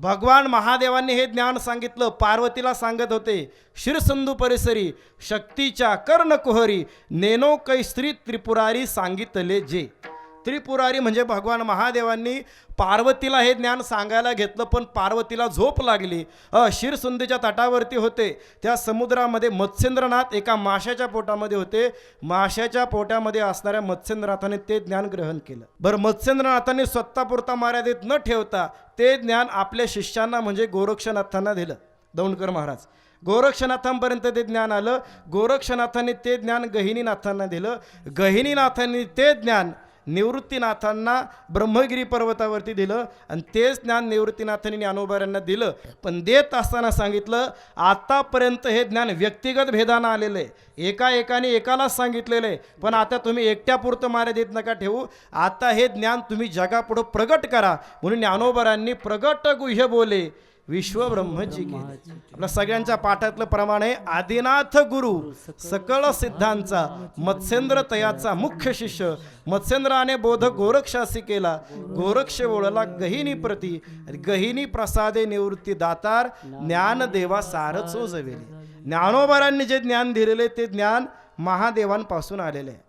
भगवान महादेवांनी हे ज्ञान सांगितलं पार्वतीला सांगत होते शिरसंधू परिसरी शक्तीच्या कर्णकुहरी नेनो कैस्त्री त्रिपुरारी सांगितले जे. त्रिपुरारी म्हणजे भगवान महादेवांनी पार्वतीला हे ज्ञान सांगायला घेतलं पण पार्वतीला झोप लागली. अ, शिरसुंदीच्या तटावरती होते. त्या समुद्रामध्ये मत्स्येंद्रनाथ एका माशाच्या पोटामध्ये होते. माशाच्या पोटामध्ये असणाऱ्या मत्स्येंद्रनाथाने ते ज्ञान ग्रहण केलं. बरं मत्स्येंद्रनाथांनी स्वतःपुरता मर्यादित न ठेवता ते ज्ञान आपल्या शिष्यांना म्हणजे गोरक्षनाथांना दिलं. दौंडकर महाराज गोरक्षनाथांपर्यंत ते ज्ञान आलं. गोरक्षनाथांनी ते ज्ञान गहिनीनाथांना दिलं. गहिनीनाथांनी ते ज्ञान निवृत्तीनाथांना ब्रह्मगिरी पर्वतावरती दिलं आणि तेच ज्ञान निवृत्तीनाथांनी ज्ञानोबाऱ्यांना दिलं. पण देत असताना सांगितलं आतापर्यंत हे ज्ञान व्यक्तिगत भेदानं आलेलं आहे एका एकाने एकालाच सांगितलेलं आहे पण आता तुम्ही एकट्यापुरतं मर्यादित नका ठेवू. आता हे ज्ञान तुम्ही जगापुढं प्रगट करा. म्हणून ज्ञानोबरांनी प्रगट गुह्य बोले. विश्व ब्रह्मजी आपल्या सगळ्यांच्या पाठातलं प्रमाण आहे आदिनाथ गुरु सकळ सिद्धांचा मत्स्येंद्र तयाचा मुख्य शिष्य मत्स्येंद्राने बोध गोरक्षासी केला गोरक्ष ओळला गहिनी प्रती गहिनी प्रसादे निवृत्ती दातार ज्ञान देवा सारच ज्ञानोबरांनी जे ज्ञान दिलेले ते ज्ञान महादेवांपासून आलेले आहे.